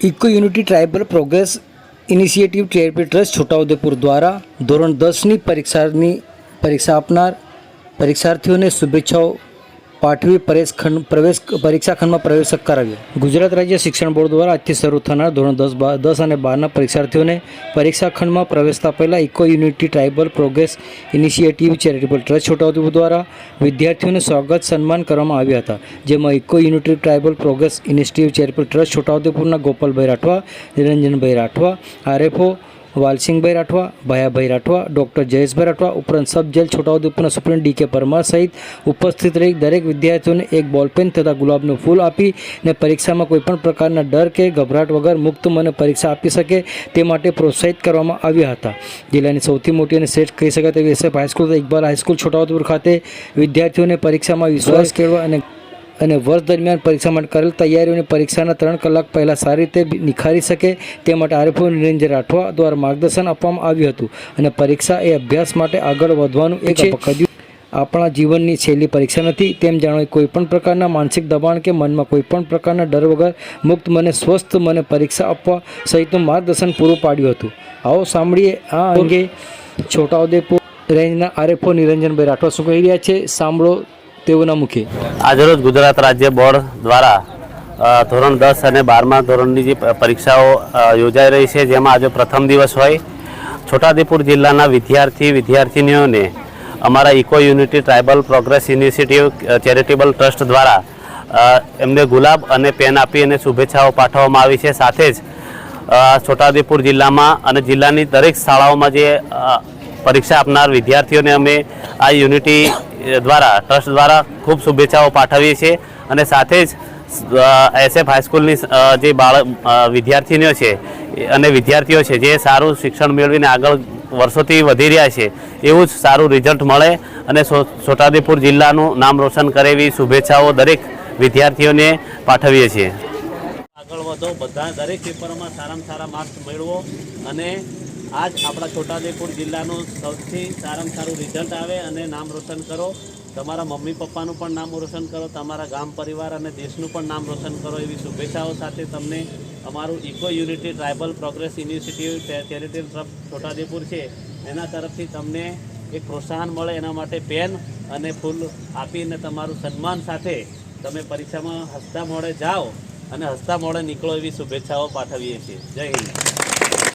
Eco unity tribal progress initiative charitable trust Chhota Udepur દ્વારા ધોરણ દસની પરીક્ષાની, પરીક્ષા આપનાર પરીક્ષાર્થીઓને શુભેચ્છાઓ પાઠવી પ્રવેશ ખંડ પ્રવેશ પરીક્ષા ખંડમાં પ્રવેશ કરાવ્યો. ગુજરાત રાજ્ય શિક્ષણ બોર્ડ દ્વારા આજથી શરૂ થનાર ધોરણ દસ બા દસ અને બારના પરીક્ષાર્થીઓને પરીક્ષા ખંડમાં પ્રવેશતા પહેલાં eco unity tribal progress initiative charitable trust Chhota Udepur દ્વારા વિદ્યાર્થીઓને સ્વાગત સન્માન કરવામાં આવ્યા હતા. જેમાં eco unity tribal progress initiative charitable trust છોટાઉદેપુરના Gopalbhai Rathwa, Niranjanbhai Rathwa, RFO Valsinhbhai Rathwa, Bhayabhai Rathwa, doctor Jayeshbhai Rathwa, ઉપરાંત સબ જેલ છોટાઉદેપુરના સુપ્રિન્ટ ડી કે પરમાર સહિત ઉપસ્થિત રહી દરેક વિદ્યાર્થીઓને એક બોલપેન તથા ગુલાબનું ફૂલ આપી ને પરીક્ષામાં કોઈપણ પ્રકારના ડર કે ગભરાટ વગર મુક્ત મને પરીક્ષા આપી શકે તે માટે પ્રોત્સાહિત કરવામાં આવ્યા હતા. જિલ્લાની સૌથી મોટી અને શ્રેષ્ઠ કહી શકાય તેવી SF high school Iqbal high school Chhota Udepur ખાતે વિદ્યાર્થીઓને પરીક્ષામાં વિશ્વાસ કેળવા અને અને વર્ષ દરમિયાન પરીક્ષા માટે કરેલ તૈયારીઓને પરીક્ષાના ત્રણ કલાક પહેલાં સારી રીતે નિખારી શકે તે માટે આરએફઓ નિરંજન રાઠવા દ્વારા માર્ગદર્શન આપવામાં આવ્યું હતું. અને પરીક્ષા એ અભ્યાસ માટે આગળ વધવાનું એક કદ્યું આપણા જીવનની છેલ્લી પરીક્ષા નથી તેમ જાણવા કોઈપણ પ્રકારના માનસિક દબાણ કે મનમાં કોઈપણ પ્રકારના ડર વગર મુક્ત મને સ્વસ્થ મને પરીક્ષા આપવા સહિતનું માર્ગદર્શન પૂરું પાડ્યું હતું. આવો સાંભળીએ આ અંગે છોટાઉદેપુર રેન્જના આરએફઓ નિરંજનભાઈ રાઠવા શું કહી રહ્યા છે? સાંભળો તેઓના મુખે. આજરોજ ગુજરાત રાજ્ય બોર્ડ દ્વારા ધોરણ દસ અને બારમા ધોરણની જે પરીક્ષાઓ યોજાઈ રહી છે, જેમાં આજે પ્રથમ દિવસ હોય. છોટાઉદેપુર જિલ્લાના વિદ્યાર્થી, વિદ્યાર્થિનીઓને અમારા eco unity tribal progress initiative charitable trust દ્વારા એમને ગુલાબ અને પેન આપી અને શુભેચ્છાઓ પાઠવવામાં આવી છે. સાથે જ છોટાદીપુર જિલ્લામાં અને જિલ્લાની દરેક શાળાઓમાં જે પરીક્ષા આપનાર વિદ્યાર્થીઓને અમે આ યુનિટી દ્વારા, ટ્રસ્ટ દ્વારા ખૂબ શુભેચ્છાઓ પાઠવીએ છીએ. અને સાથે જ એસએફ હાઈસ્કૂલની જે બાળક વિદ્યાર્થીનીઓ છે, અને વિદ્યાર્થીઓ છે, જે સારું શિક્ષણ મેળવીને આગળ વર્ષોથી વધી રહ્યા છે, એવું જ સારું રિઝલ્ટ મળે. અને છોટાઉદેપુર જિલ્લાનું નામ રોશન કરે એવી શુભેચ્છાઓ દરેક વિદ્યાર્થીઓને પાઠવીએ છીએ. આગળ વધો, બધા દરેક પેપરમાં સારામાં સારા માર્ક્સ મેળવો. અને આજ આપણા છોટાઉદેપુર જિલ્લાનું સૌથી સારામાં સારું રિઝલ્ટ આવે અને નામ રોશન કરો. તમારા મમ્મી પપ્પાનું પણ નામ રોશન કરો, તમારા ગામ પરિવાર અને દેશનું પણ નામ રોશન કરો એવી શુભેચ્છાઓ સાથે તમને અમારું eco unity tribal progress initiative charitable trust Chhota Udepur છે. એના તરફથી તમને એક પ્રોત્સાહન મળે એના માટે પેન અને ફૂલ આપીને તમારું સન્માન સાથે તમે પરીક્ષામાં હસતા મોડે જાઓ અને હસતા મોડે નીકળો એવી શુભેચ્છાઓ પાઠવીએ છીએ. જય હિન્દ.